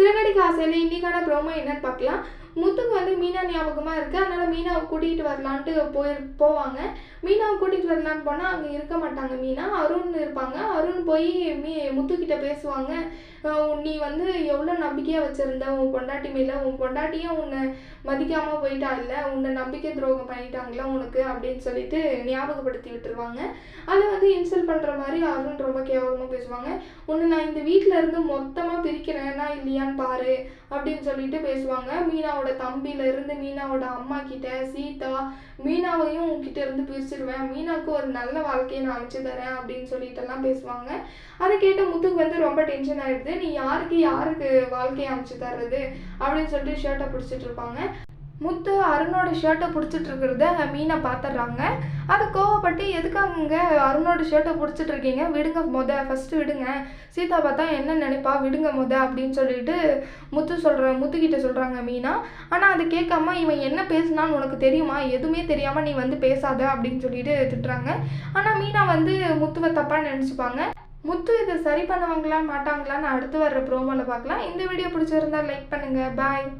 சிறகடிக்க ஆசையில் இன்றைக்கான ப்ரோமோ என்னன்னு பார்க்கலாம். முத்துக்கு வந்து மீனா ஞாபகமாக இருக்குது அதனால் மீனாவை கூட்டிகிட்டு வரலான்ட்டு போய் போவாங்க. மீனாவை கூட்டிகிட்டு வரலான்னு போனால் அங்கே இருக்க மாட்டாங்க மீனா. அருண் இருப்பாங்க. அருண் போய் மீ முத்துக்கிட்ட பேசுவாங்க. நீ வந்து எவ்வளோ நம்பிக்கையாக வச்சுருந்த? உன் பொண்டாட்டி மேலே உன் பொண்டாட்டியும் உன்னை மதிக்காமல் போயிட்டா இல்லை உன்னை நம்பிக்கை துரோகம் பண்ணிட்டாங்களா உனக்கு அப்படின்னு சொல்லிட்டு ஞாபகப்படுத்தி விட்டுருவாங்க. அதை வந்து இன்சல்ட் பண்ணுற மாதிரி அருண் ரொம்ப கேவலமாக பேசுவாங்க. உன்னை நான் இந்த வீட்டில் இருந்து மொத்தமாக பிரிக்கிறேன்னா இல்லையான்னு பாரு அப்படின்னு சொல்லிட்டு பேசுவாங்க. மீனாவோட தம்பியில இருந்து மீனாவோட அம்மா கிட்ட சீதா மீனாவையும் உன்கிட்ட இருந்து பிரிச்சிருவேன். மீனாவுக்கு ஒரு நல்ல வாழ்க்கையை நான் அமைச்சு தரேன் அப்படின்னு சொல்லிட்டு எல்லாம் பேசுவாங்க. அதை கேட்ட முத்துக்கு வந்து ரொம்ப டென்ஷன் ஆயிடுது. நீ யாருக்கு யாருக்கு வாழ்க்கையை அமைச்சு தர்றது? அப்படின்னு சொல்லிட்டு ஷர்ட்டை பிடிச்சிட்டு இருப்பாங்க. முத்து அருணோட ஷர்ட்டை பிடிச்சிட்டு இருக்கிறத மீனை பார்த்துட்றாங்க அதை கோவப்பட்டு எதுக்காக அருணோட ஷர்ட்டை பிடிச்சிட்டு இருக்கீங்க விடுங்க மொத ஃபஸ்ட்டு விடுங்க. சீதா பார்த்தா என்ன நினைப்பா? விடுங்க மொத அப்படின்னு சொல்லிட்டு முத்து சொல்கிற முத்துக்கிட்ட சொல்கிறாங்க மீனா. ஆனால் அதை கேட்காம இவன் என்ன பேசுனான்னு உனக்கு தெரியுமா? எதுவுமே தெரியாமல் நீ வந்து பேசாத அப்படின்னு சொல்லிட்டு திட்டுறாங்க. ஆனால் மீனா வந்து முத்துவை தப்பாக நினச்சிப்பாங்க. முத்து இதை சரி பண்ணுவாங்களா மாட்டாங்களான்னு அடுத்து வர்ற ப்ரோமோவில் பார்க்கலாம். இந்த வீடியோ பிடிச்சிருந்தா லைக் பண்ணுங்கள் பாய்